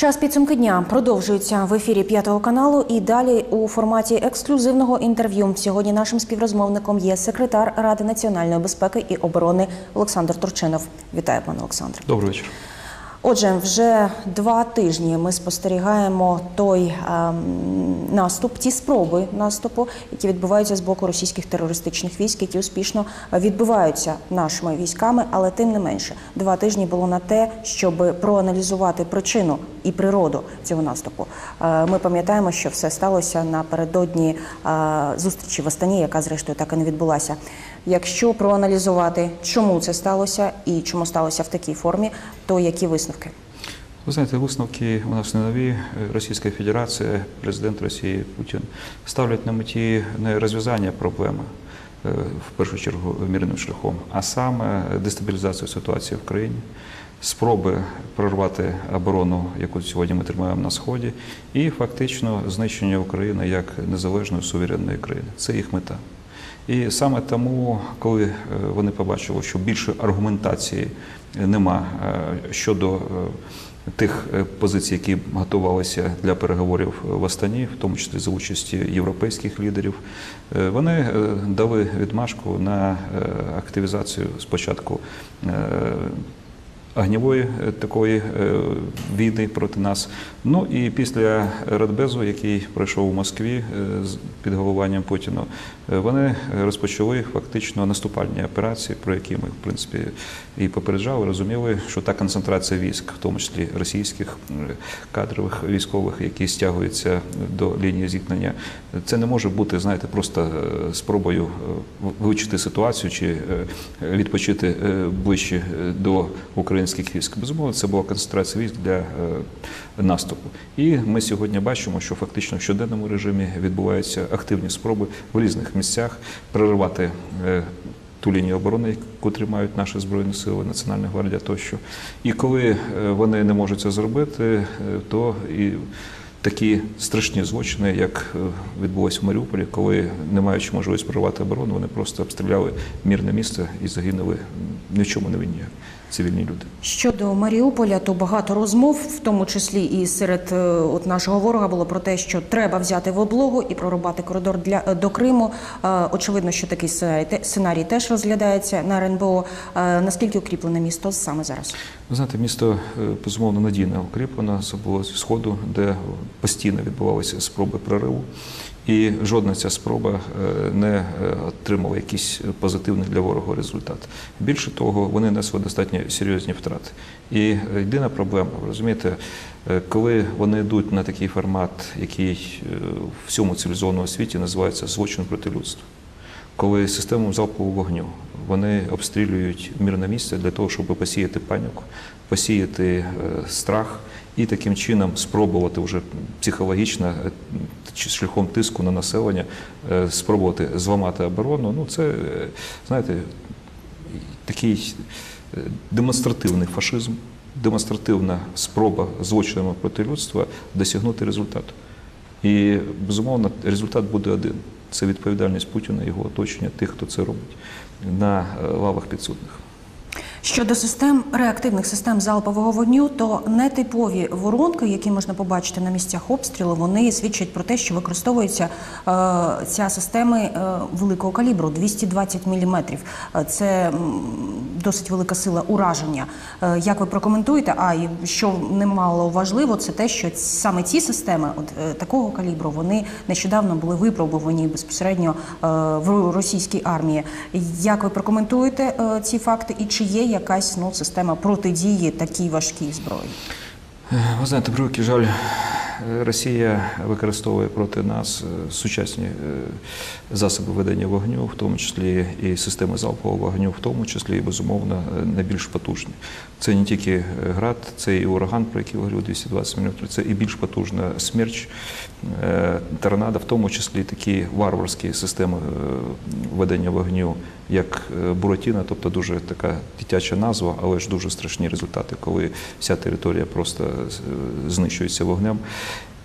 Час підсумки дня продовжується в ефірі п'ятого каналу і далі у форматі ексклюзивного інтерв'ю. Сьогодні нашим співрозмовником є секретар Ради національної безпеки і оборони Олександр Турчинов. Вітаю, пане Олександре. Добрий вечір. Отже, вже два тижні ми спостерігаємо той ем, наступ, ті спроби наступу, які відбуваються з боку російських терористичних військ, які успішно відбуваються нашими військами. Але тим не менше, два тижні було на те, щоб проаналізувати причину і природу цього наступу. Е, Ми пам'ятаємо, що все сталося напередодні е, зустрічі в Астані, яка зрештою так і не відбулася. Якщо проаналізувати, чому це сталося і чому сталося в такій формі, то які висновки? Ви знаєте, висновки у нас не нові. Російська Федерація, президент Росії Путін ставлять на меті не розв'язання проблеми е, в першу чергу мирним шляхом, а саме дестабілізацію ситуації в країні, спроби прорвати оборону, яку сьогодні ми тримаємо на сході, і фактично знищення України як незалежної суверенної країни. Це їх мета. І саме тому, коли е, вони побачили, що більше аргументації нема е, щодо е, тих позицій, які готувалися для переговорів в Астані, в тому числі за участі європейських лідерів, вони дали відмашку на активізацію спочатку огнівої такої війни проти нас. Ну і після Радбезу, який пройшов у Москві під головуванням Путіна, вони розпочали фактично наступальні операції, про які ми в принципі і попереджали, розуміли, що та концентрація військ, в тому числі російських кадрових військових, які стягуються до лінії зіткнення, це не може бути, знаєте, просто спробою вивчити ситуацію чи відпочити ближче до українських військ. Безумовно, це була концентрація військ для наступу. І ми сьогодні бачимо, що фактично в щоденному режимі відбуваються активні спроби в різних місцях проривати ту лінію оборони, яку тримають наші збройні сили, Національна гвардія тощо. І коли вони не можуть це зробити, то і такі страшні злочини, як відбулося в Маріуполі, коли, не маючи можливості прорвати оборону, вони просто обстріляли мірне місце і загинули ні в чому не винні цивільні люди. Щодо Маріуполя, то багато розмов, в тому числі і серед е, от нашого ворога, було про те, що треба взяти в облогу і прорубати коридор для до Криму. Е, Очевидно, що такий сценарій, сценарій теж розглядається на РНБО. Е, Наскільки укріплене місто саме зараз? Ви знаєте, місто безумовно надійно укріплено. Було зі сходу, де постійно відбувалися спроби прориву. І жодна ця спроба не отримала якийсь позитивний для ворога результат. Більше того, вони несли достатньо серйозні втрати. І єдина проблема, розумієте, коли вони йдуть на такий формат, який в всьому цивілізованому світі називається злочин проти людства. Коли систему залпового вогню вони обстрілюють мирне місце для того, щоб посіяти паніку, посіяти страх і таким чином спробувати вже психологічно шляхом тиску на населення, спробувати зламати оборону. Ну це знаєте, такий демонстративний фашизм, демонстративна спроба злочинами проти людства досягнути результату. І безумовно результат буде один: це відповідальність Путіна, його оточення, тих, хто це робить на лавах підсудних. Щодо систем реактивних систем залпового вогню, то нетипові воронки, які можна побачити на місцях обстрілу, вони свідчать про те, що використовується е, ця системи е, великого калібру 220 мм. Це досить велика сила ураження. Е, як ви прокоментуєте? А і що немало важливо, це те, що саме ці системи, от е, такого калібру, вони нещодавно були випробувані безпосередньо е, в російській армії. Як ви прокоментуєте е, ці факти, і чи є якась ну, система протидії такій важкій зброї? Ви знаєте, превеликий жаль, Росія використовує проти нас сучасні засоби ведення вогню, в тому числі і системи залпового вогню, в тому числі і безумовно найбільш потужні. Це не тільки град, це і ураган, про який говорив 220 мм, це і більш потужна смерч, торнадо, в тому числі такі варварські системи ведення вогню, як Буратіна, тобто дуже така дитяча назва, але ж дуже страшні результати, коли вся територія просто знищується вогнем.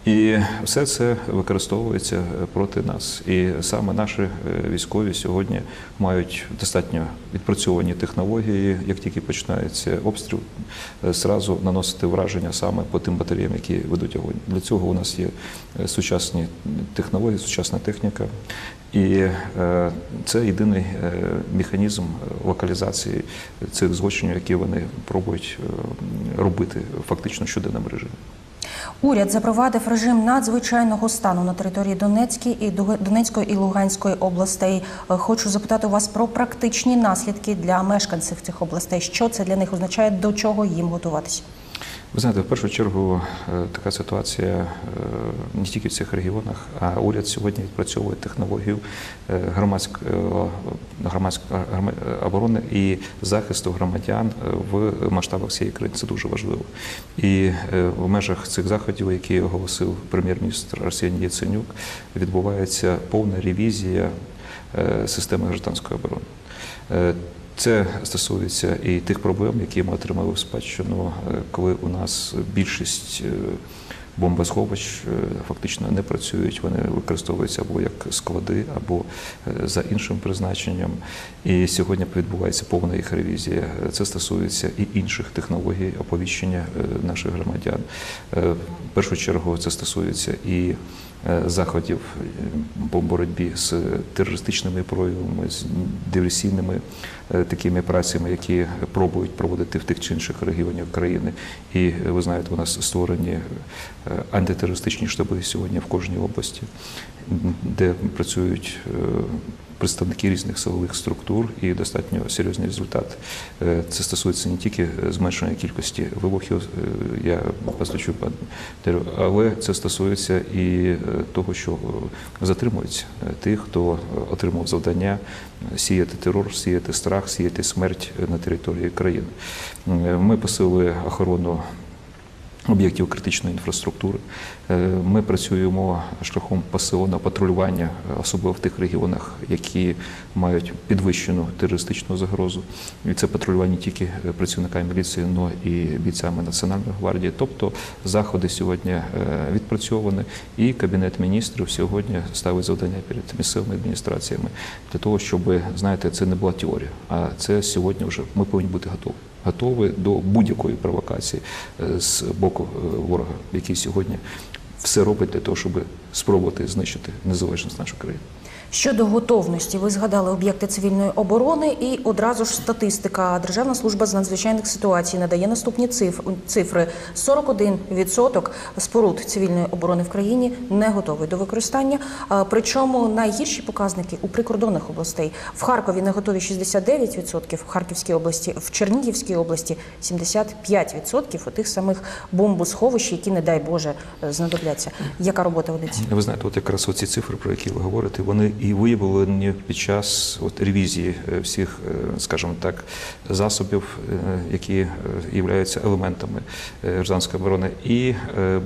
І все це використовується проти нас. І саме наші е, військові сьогодні мають достатньо відпрацьовані технології, як тільки починається обстріл, е, зразу наносити враження саме по тим батареям, які ведуть огонь. Для цього у нас є е, сучасні технології, сучасна техніка. І е, це єдиний е, механізм локалізації цих злочинів, які вони пробують е, робити фактично в щоденному режимі. Уряд запровадив режим надзвичайного стану на території Донецької і Донецької і Луганської областей. Е, Хочу запитати у вас про практичні наслідки для мешканців цих областей. Що це для них означає, до чого їм готуватися? Ви знаєте, в першу чергу е, така ситуація е, не тільки в цих регіонах, а уряд сьогодні відпрацьовує технологію е, громадського громадської грома- оборони і захисту громадян е, в масштабах всієї країни. Це дуже важливо. І е, в межах цих заходів, які оголосив прем'єр-міністр Арсеній Яценюк, відбувається повна ревізія е, системи гражданської оборони. Це стосується і тих проблем, які ми отримали в спадщину, е, коли у нас більшість е, бомбосховищ е, фактично не працюють, вони використовуються або як склади, або за іншим призначенням. І сьогодні відбувається повна їх ревізія. Це стосується і інших технологій оповіщення наших громадян. В першу чергу це стосується і заходів е, по боротьбі з терористичними проявами, з диверсійними е, такими працями, які пробують проводити в тих чи інших регіонах країни. І е, ви знаєте, у нас створені е, антитерористичні штаби сьогодні в кожній області, де працюють е, представники різних силових структур і достатньо серйозний результат. Е, Це стосується не тільки зменшення кількості вибухів, е, я постачу але це стосується і е, того, що затримуються е, тих, хто отримав завдання сіяти терор, сіяти страх, сіяти смерть на території країни. Ми посилили охорону об'єктів критичної інфраструктури. Е, Ми працюємо шляхом посиленого патрулювання, особливо в тих регіонах, які мають підвищену терористичну загрозу. І це патрулювання тільки працівниками міліції, але і бійцями Національної гвардії. Тобто заходи сьогодні е, відпрацьовані, і Кабінет міністрів сьогодні ставить завдання перед місцевими адміністраціями для того, щоб знаєте, це не була теорія, а це сьогодні вже ми повинні бути готові готові до будь-якої провокації е, з боку е, ворога, який сьогодні все робить для того, щоб спробувати знищити незалежність нашої країни. Щодо готовності, ви згадали об'єкти цивільної оборони і одразу ж статистика. Державна служба з надзвичайних ситуацій надає наступні циф- цифри: 41% споруд цивільної оборони в країні не готові до використання. Причому найгірші показники у прикордонних областей в Харкові не готові 69%, в Харківській області, в Чернігівській області 75% у тих самих бомбосховищ, які, не дай Боже, знадобляться. Яка робота ведеться? Ви знаєте, от якраз оці цифри, про які ви говорите, вони і виявлені під час от ревізії е, всіх, е, скажімо так, засобів, е, які являються елементами гражданської оборони, і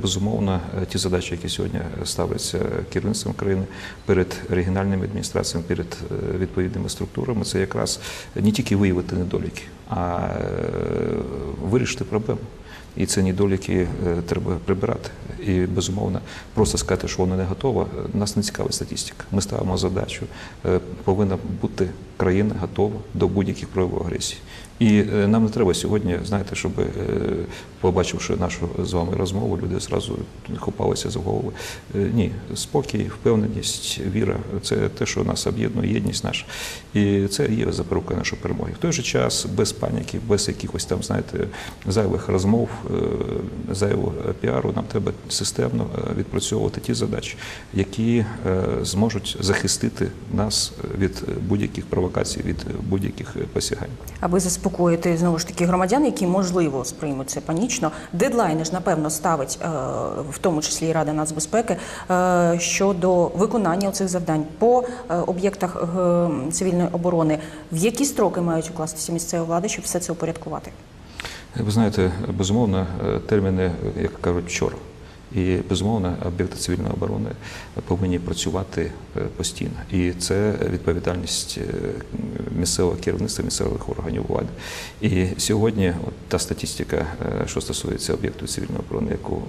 безумовно ті задачі, які сьогодні ставляться керівництвом країни перед регіональними адміністраціями, перед відповідними структурами, це якраз не тільки виявити недоліки, а вирішити проблему. І ці недоліки е, треба прибирати. І безумовно, просто сказати, що воно не готово, е, нас не цікавить статистика. Ми ставимо задачу, е, повинна бути країна готова до будь-яких проявів агресії. І е, нам не треба сьогодні, знаєте, щоб е, побачивши нашу з вами розмову, люди зразу хопалися за голову. Е, Ні, спокій, впевненість, віра це те, що нас об'єднує, єдність наша. І це є запорука нашої перемоги. В той же час без паніки, без якихось там, знаєте, зайвих розмов, зайвого піару, нам треба системно відпрацьовувати ті задачі, які зможуть захистити нас від будь-яких провокацій, від будь-яких посягань. Аби заспокоїти знову ж таки громадян, які можливо сприймуть це панічно. Дедлайни ж напевно ставить, е, в тому числі і Рада нацбезпеки, е, щодо виконання цих завдань по е, об'єктах цивільної оборони. В які строки мають укластися місцеві влади, щоб все це упорядкувати? Ви знаєте, безумовно, терміни, як кажуть, вчора. І безумовно, об'єкти цивільної оборони повинні працювати е, постійно. І це відповідальність е, місцевого керівництва, місцевих органів влади. І сьогодні от та статистика, е, що стосується об'єктів цивільної оборони, яку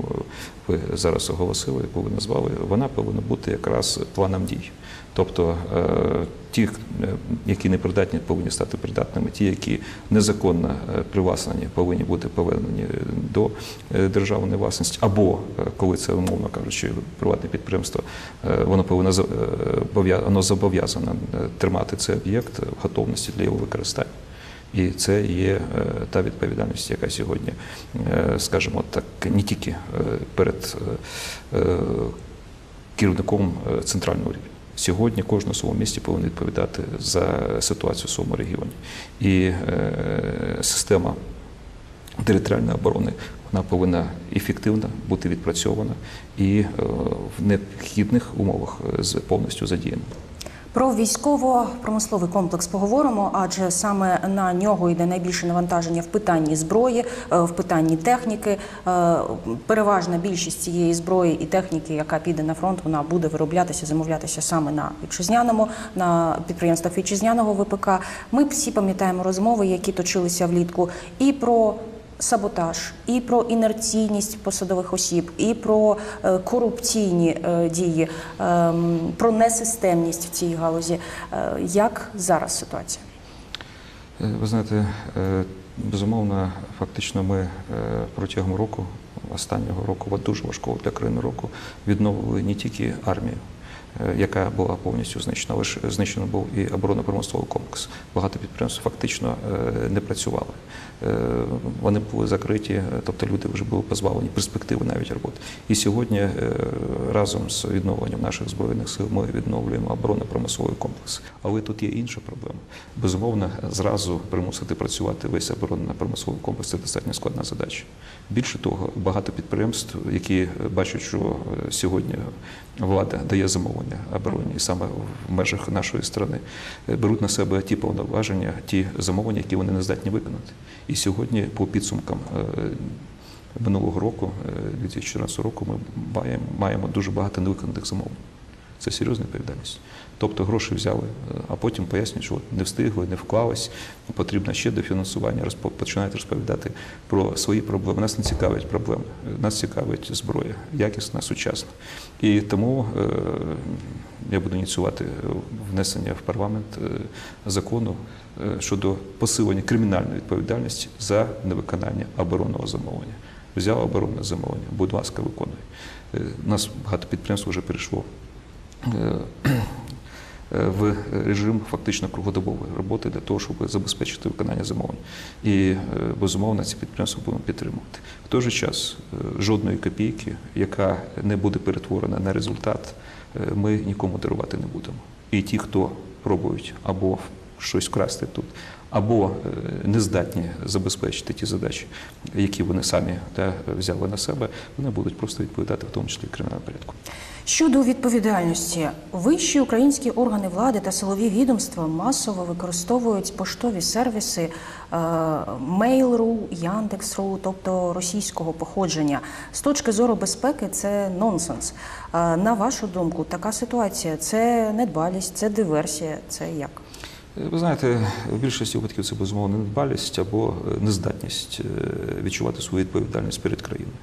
ви зараз оголосили, яку ви назвали, вона повинна бути якраз планом дій. Тобто ті, е, які не придатні, повинні стати придатними, ті, які незаконно е, привласнені, повинні бути повернені до е, державної власності, або коли це умовно кажучи, приватне підприємство, воно повинно воно зобов'язано е, тримати цей об'єкт в готовності для його використання. І це є та відповідальність, яка сьогодні, скажімо так, не тільки перед керівником центрального рівня. Сьогодні кожен у своєму місті повинен відповідати за ситуацію в своєму регіоні. І е, система територіальної оборони вона повинна ефективно бути відпрацьована і е, в необхідних умовах е, повністю задіяна. Про військово-промисловий комплекс поговоримо, адже саме на нього йде найбільше навантаження в питанні зброї, е, в питанні техніки. Е, Переважна більшість цієї зброї і техніки, яка піде на фронт, вона буде вироблятися, замовлятися саме на вітчизняному, на підприємствах вітчизняного ВПК. Ми всі пам'ятаємо розмови, які точилися влітку, і про саботаж, і про інерційність посадових осіб, і про е, корупційні е, дії, ем, про несистемність в цій галузі. Е, Як зараз ситуація? Ви знаєте, безумовно, фактично ми протягом року, останнього року, дуже важкого для країни року, відновили не тільки армію, яка була повністю знищена, ж знищено був і оборонно-промисловий комплекс. Багато підприємств фактично не працювали. Е, Вони були закриті, е, тобто люди вже були позбавлені перспективи навіть роботи. І сьогодні е, разом з відновленням наших збройних сил ми відновлюємо оборонно-промисловий комплекс. Але тут є інша проблема. Безумовно, зразу примусити працювати весь оборонно-промисловий комплекс це достатньо складна задача. Більше того, багато підприємств, які бачать, що сьогодні влада дає замовлення обороні, саме в межах нашої країни, беруть на себе ті повноваження, ті замовлення, які вони не здатні виконати. І сьогодні, по підсумкам е, минулого року, е, 2014 року, ми маємо дуже багато невиконаних замовлень. Це серйозна відповідальність. Тобто гроші взяли, е, а потім пояснюють, що не встигли, не вклались, потрібно ще дофінансування, починають розповідати про свої проблеми. Нас не цікавить проблеми, нас цікавить зброя, якісна, сучасна. І тому е, я буду ініціювати внесення в парламент е, закону щодо посилення кримінальної відповідальності за невиконання оборонного замовлення. Взяв оборонне замовлення, будь ласка, виконуй. У нас багато підприємств вже перейшло в режим фактично круглодобової роботи для того, щоб забезпечити виконання замовлень. І е, безумовно ці підприємства будемо підтримувати. В той же час е, жодної копійки, яка не буде перетворена на результат, е, ми нікому дарувати не будемо. І ті, хто пробують або щось вкрасти тут, або е, не здатні забезпечити ті задачі, які вони самі та, взяли на себе, вони будуть просто відповідати, в тому числі кримінальному порядку. Щодо відповідальності, вищі українські органи влади та силові відомства масово використовують поштові сервіси е, Mail.ru, Яндекс.ру, тобто російського походження. З точки зору безпеки це нонсенс. Е, На вашу думку, така ситуація це недбалість, це диверсія, це як? Ви знаєте, в більшості випадків це безумовно недбалість або е, нездатність е, відчувати свою відповідальність перед країною.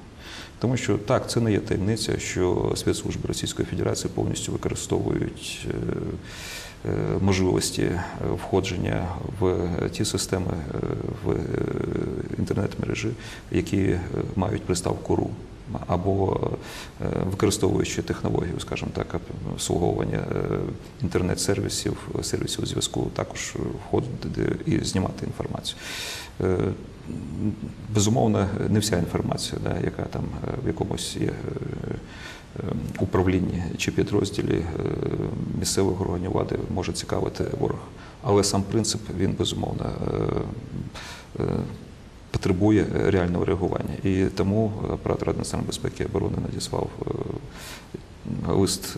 Тому що так, це не є таємниця, що спецслужби Російської Федерації повністю використовують е, е, можливості е, входження в ті системи е, в е, інтернет-мережі, які е, мають приставку РУ або е, використовуючи технологію, скажімо так, обслуговування е, інтернет-сервісів, сервісів зв'язку, також входити і знімати інформацію. Е, Безумовно, не вся інформація, да, яка там в якомусь є управлінні чи підрозділі місцевих органів влади може цікавити ворог. Але сам принцип він безумовно потребує реального реагування. І тому апарат Ради національної безпеки і оборони надіслав е, лист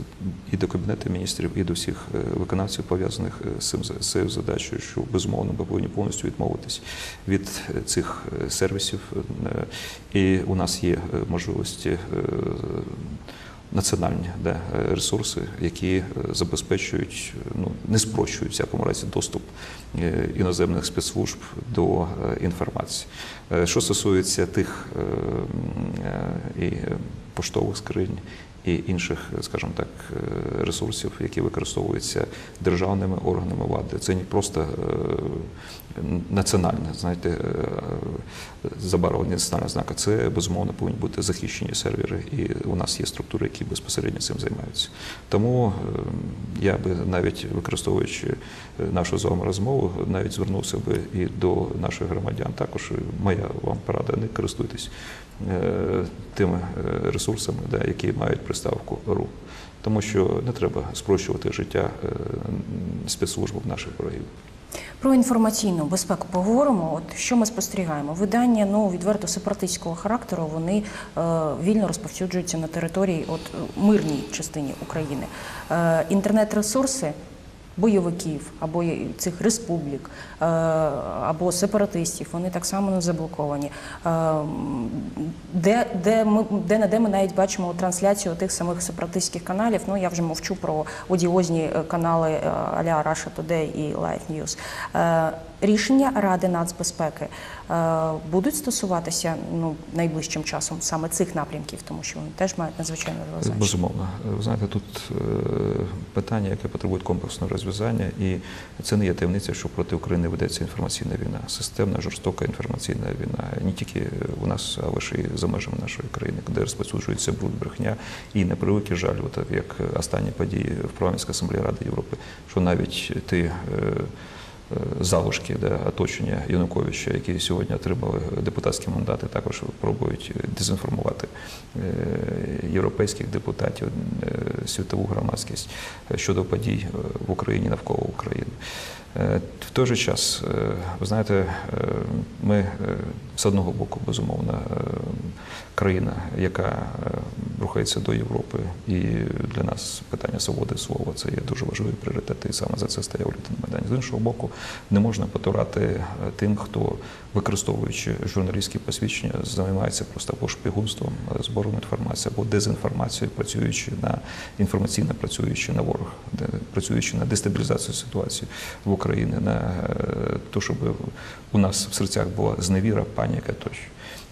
і до Кабінету міністрів, і до всіх е, виконавців пов'язаних е, з цим задачею, що безумовно ми повинні повністю відмовитись від е, цих е, сервісів. Е, І у нас є е, можливості. Національні да, е, ресурси, які е, забезпечують, е, ну не спрощують в всякому разі доступ іноземних спецслужб до інформації. Що стосується тих і поштових скринь і інших, е, скажімо так, е, ресурсів, які використовуються державними органами влади, це не просто е, національне, знаєте, забарвлення національного знака. Це безумовно повинні бути захищені сервери, і у нас є структури, які безпосередньо цим займаються. Тому я би навіть використовуючи нашу з вами розмову, навіть звернувся би і до наших громадян. Також моя вам порада не користуйтесь тими е, ресурсами, да, які мають приставку РУ. Тому що не треба спрощувати життя е, спецслужбам наших ворогів. Про інформаційну безпеку поговоримо. От що ми спостерігаємо? Видання ну відверто сепаратистського характеру. Вони е, вільно розповсюджуються на території, от е, мирній частині України. Е, інтернет-ресурси. Бойовиків або цих республік, е, або сепаратистів, вони так само не заблоковані. Е, Де, де, ми, де на де ми навіть бачимо трансляцію тих самих сепаратистських каналів. Ну я вже мовчу про одіозні е, канали Аля Russia Today і Life News. Рішення Ради нацбезпеки е, будуть стосуватися ну найближчим часом саме цих напрямків, тому що вони теж мають надзвичайно значення. Безумовно. Ви знаєте, тут е, питання, яке потребує комплексного розв'язання, і це не є таємниця, що проти України ведеться інформаційна війна, системна, жорстока інформаційна війна. Не тільки у нас, а лише і за межами нашої країни, де розповсюджується бруд, брехня. І на превеликий жаль, от як останні події в парламентській асамблеї Ради Європи, що навіть ти. Е, для Залишки да, оточення Януковича, які сьогодні отримали депутатські мандати, також пробують дезінформувати е, європейських депутатів, е, світову громадськість щодо подій в Україні навколо України. Е, В той же час, е, ви знаєте, е, ми з одного боку, безумовно, країна, яка рухається до Європи, і для нас питання свободи слова це є дуже важливий пріоритет, і саме за це стояв Літин Майдані. З іншого боку, не можна потурати тим, хто, використовуючи журналістські посвідчення, займається просто або шпигунством, е, збором інформації, або дезінформацією, працюючи на інформаційно працюючи на ворог, працюючи на дестабілізацію ситуації в Україні, на те, щоб у нас в серцях була зневіра, паніка тощо.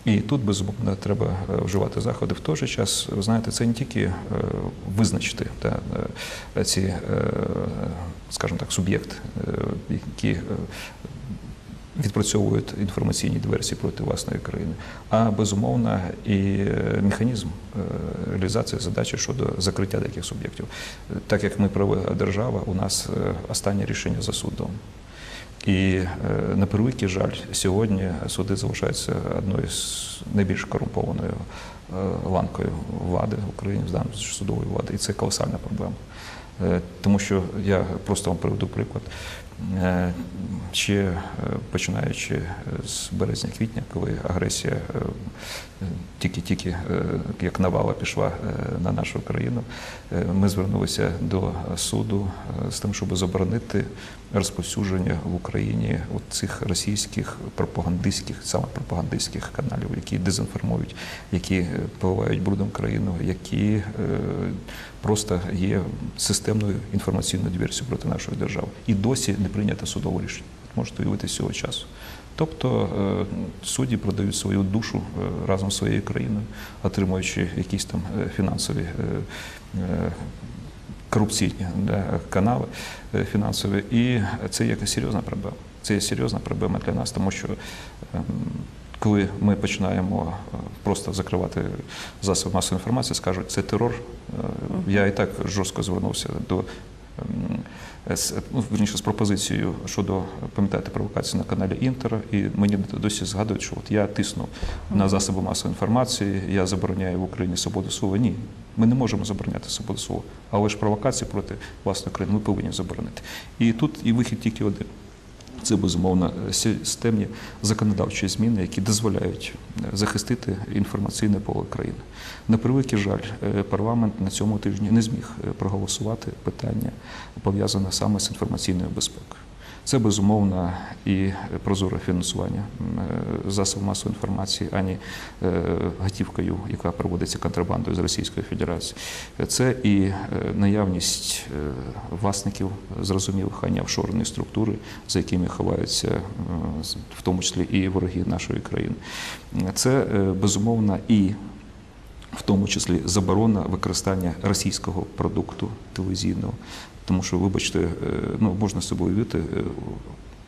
І тут безумовно треба е, вживати заходи. В той же час, ви знаєте, це не тільки е, визначити та, е, ці, скажімо так, суб'єкт, які відпрацьовують інформаційні диверсії проти власної країни, а безумовно і е, механізм е, реалізації задачі щодо закриття деяких суб'єктів. Так як ми правова держава, у нас е, останнє рішення за судом. І на превеликий жаль, сьогодні суди залишаються одною з найбільш корумпованою ланкою влади в Україні, в судової влади, і це колосальна проблема. Тому що я просто вам приведу приклад. Ще е, починаючи з березня-квітня, коли агресія е, тільки-тільки е, як навала пішла е, на нашу країну, е, ми звернулися до суду з тим, щоб заборонити розповсюдження в Україні от цих російських пропагандистських, саме пропагандистських каналів, які дезінформують, які поливають брудом країну, які просто є системною інформаційною диверсією проти нашої держави. І досі не прийнято судове рішення. Можете уявити з цього часу. Тобто е, судді продають свою душу е, разом з своєю країною, отримуючи якісь там е, фінансові корупційні канали фінансові. І це якась серйозна проблема. Це є серйозна проблема для нас, тому що ем, коли ми починаємо просто закривати засоби масової інформації, скажуть, це терор. Я і так жорстко звернувся до. З, ну, верніше, з пропозицією щодо пам'ятаєте провокації на каналі Інтер, і мені досі згадують, що от я тисну на засоби масової інформації, я забороняю в Україні свободу слова. Ні, ми не можемо забороняти свободу слова, але ж провокації проти власної країни ми повинні заборонити. І тут і вихід тільки один. Це безумовно системні законодавчі зміни, які дозволяють е, захистити інформаційне поле країни. На превеликий жаль, е, парламент на цьому тижні не зміг е, проголосувати питання пов'язане саме з інформаційною безпекою. Це безумовно і прозоре фінансування е, засобів масової інформації, ані е, готівкою, яка проводиться контрабандою з Російської Федерації. Це і е, наявність власників зрозумілих, ані офшорної структури, за якими ховаються в тому числі і вороги нашої країни. Це безумовно і в тому числі заборона використання російського продукту телевізійного. Тому що, вибачте, е, ну можна собою уявити, е,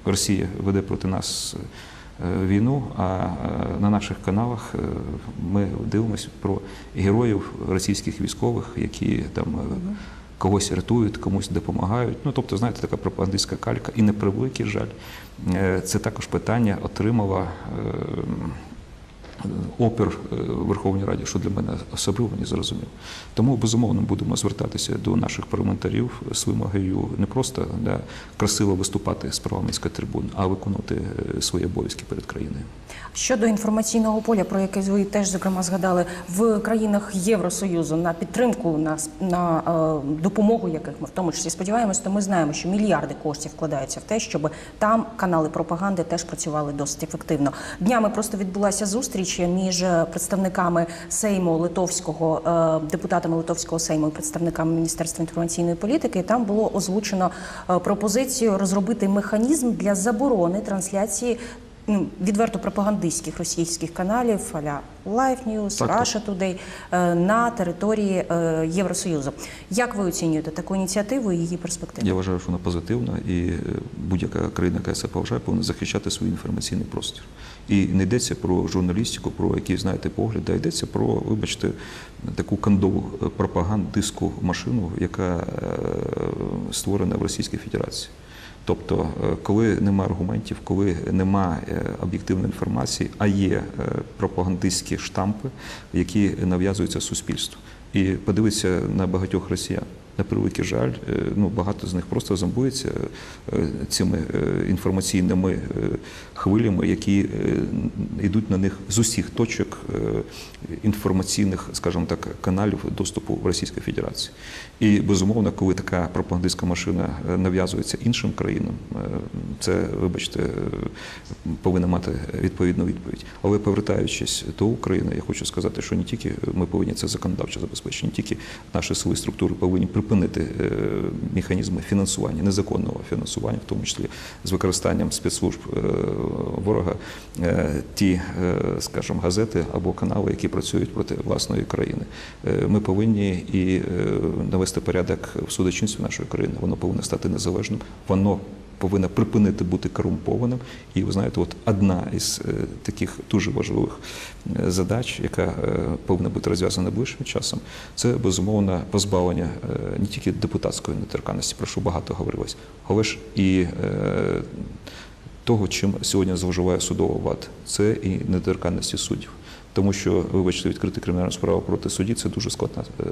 Росія веде проти нас е, війну, а на наших каналах ми дивимося про героїв російських військових, які там когось рятують, комусь допомагають. Ну тобто, знаєте, така пропагандистська калька. І на превеликий жаль, це також питання отримала. Е, опір е, в Верховній Раді, що для мене особливо не зрозуміло. Тому безумовно будемо звертатися до наших парламентарів з вимогою не просто да, красиво виступати з парламентської трибуни, а виконувати е, свої обов'язки перед країною. Щодо інформаційного поля, про яке ви теж зокрема згадали, в країнах Євросоюзу на підтримку, на, на е, допомогу, яких ми в тому числі сподіваємось, то ми знаємо, що мільярди коштів вкладаються в те, щоб там канали пропаганди теж працювали досить ефективно. Днями просто відбулася зустріч між е, представниками Сейму Литовського, е, депутатами Литовського Сейму і представниками Міністерства інформаційної політики. Там було озвучено е, пропозицію розробити механізм для заборони трансляції ну, відверто пропагандистських російських каналів аля Life News, Так, так. Russia Today е, на території е, Євросоюзу. Як ви оцінюєте таку ініціативу і її перспективи? Я вважаю, що вона позитивна, і е, будь-яка країна, яка це поважає, повинна захищати свій інформаційний простір. І не йдеться про журналістику, про якісь, знаєте, погляди, а йдеться про, вибачте, таку кандову пропагандистську машину, яка створена в Російській Федерації. Тобто, е, коли нема аргументів, коли нема об'єктивної інформації, а є е, пропагандистські штампи, які нав'язуються суспільству. І подивитися на багатьох росіян. На превеликий жаль, е, ну багато з них просто зомбуються е, цими е, інформаційними хвилями, які йдуть на них з усіх точок інформаційних, скажімо так, каналів доступу в Російської Федерації. І безумовно, коли така пропагандистська машина нав'язується іншим країнам, це, вибачте, повинна мати відповідну відповідь. Але повертаючись до України, я хочу сказати, що не тільки ми повинні це законодавчо забезпечити, не тільки наші сили структури повинні припинити е, механізми фінансування, незаконного фінансування, в тому числі з використанням спецслужб е, ворога, е, ті, скажімо, газети або канали, які працюють проти власної країни. Ми повинні і навести порядок в судочинстві нашої країни. Воно повинно стати незалежним. Воно повинна припинити бути корумпованим. І ви знаєте, от одна із е, таких дуже важливих е, задач, яка е, повинна бути розв'язана найближчим часом, це безумовно позбавлення не тільки депутатської недоторканності, про що багато говорилось, але ж і того, чим сьогодні зловживає судова влада, це і недоторканності суддів. Тому що, вибачте, відкрити кримінальну справу проти судді це дуже складна е,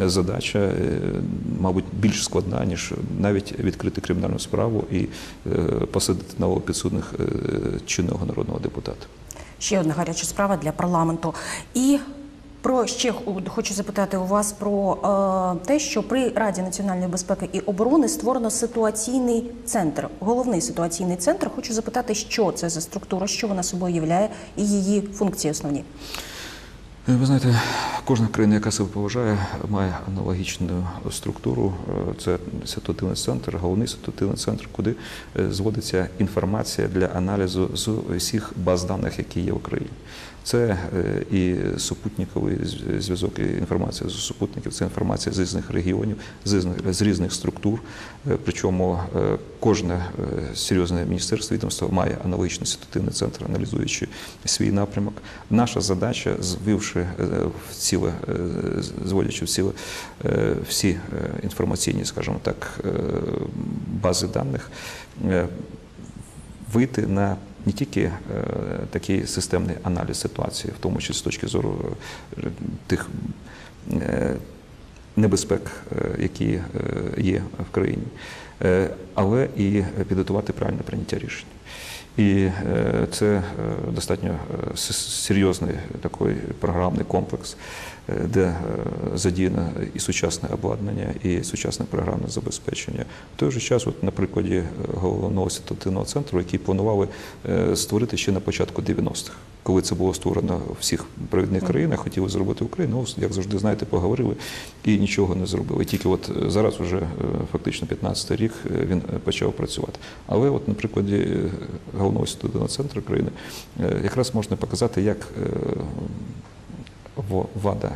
е, задача, е, мабуть, більш складна, ніж навіть відкрити кримінальну справу і посадити на підсудних чинного народного депутата. Ще одна гаряча справа для парламенту. І про ще хочу запитати у вас про е, те, що при Раді національної безпеки і оборони створено ситуаційний центр, головний ситуаційний центр. Хочу запитати, що це за структура, що вона собою являє, і її функції основні. Е, Ви знаєте, кожна країна, яка себе поважає, має аналогічну структуру. Е, Це ситуативний центр, головний ситуативний центр, куди е, зводиться інформація для аналізу з усіх баз даних, які є в Україні. Це е, і супутниковий зв'язок, і інформація з супутників, це інформація з різних регіонів, з різних, структур. Е, Причому е, кожне е, серйозне міністерство відомство має аналогічний ситуативний центр, аналізуючи свій напрямок. Наша задача, звивши е, в ціле, е, зводячи в ціле всі інформаційні, скажімо так, бази даних, вийти на не тільки такий системний аналіз ситуації, в тому числі з точки зору тих небезпек, е, які е, є в країні, Е, але і підготувати правильне прийняття рішень. І це достатньо серйозний такий програмний комплекс, де е, задіяно і сучасне обладнання, і сучасне програмне забезпечення. В той же час, от на прикладі е, головного ситуативного центру, який планували е, створити ще на початку 90-х. Коли це було створено в всіх провідних країнах, хотіли зробити Україну, ну, як завжди знаєте, поговорили і нічого не зробили. Тільки от е, зараз, вже е, фактично 15 рік, е, він е, почав працювати. Але от на прикладі е, головного ситуативного центру країни е, якраз можна показати, як вада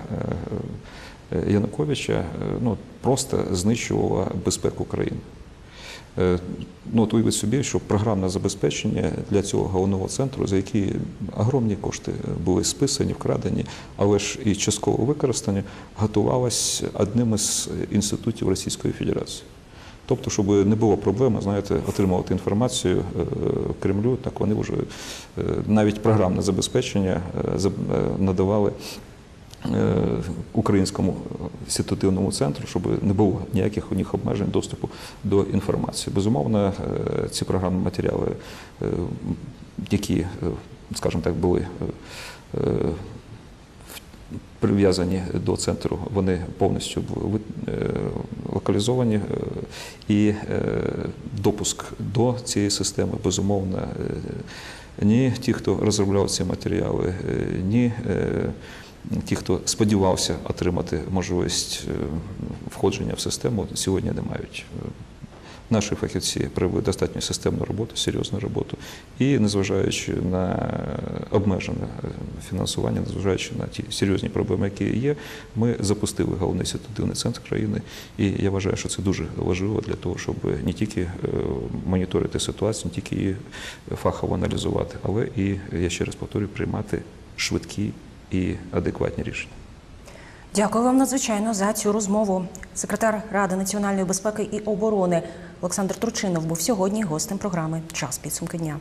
е, е, Януковича е, ну, просто знищувала безпеку країни. Ну, от уявіть собі, що програмне забезпечення для цього головного центру, за які огромні кошти були списані, вкрадені, але ж і частково використані, готувалось одним із інститутів Російської Федерації. Тобто, щоб не було проблеми, знаєте, отримувати інформацію Кремлю, так вони вже навіть програмне забезпечення заб- надавали українському ситуативному центру, щоб не було ніяких у них обмежень доступу до інформації. Безумовно, е, ці програмні матеріали, е, які, е, скажімо так, були е, е, прив'язані до центру, вони повністю е, локалізовані, е, і е, допуск до цієї системи, безумовно, е, ні ті, хто розробляв ці матеріали, е, ні е, ті, хто сподівався отримати можливість е, входження в систему, сьогодні не мають. Е, Наші фахівці провели достатньо системну роботу, серйозну роботу, і незважаючи на обмежене е, фінансування, незважаючи на ті серйозні проблеми, які є, ми запустили головний ситуативний центр країни. І я вважаю, що це дуже важливо для того, щоб не тільки моніторити ситуацію, не тільки її фахово аналізувати, але і я ще раз повторюю, приймати швидкі і адекватні рішення. Дякую вам надзвичайно за цю розмову. Секретар Ради національної безпеки і оборони Олександр Турчинов був сьогодні гостем програми Час підсумки дня.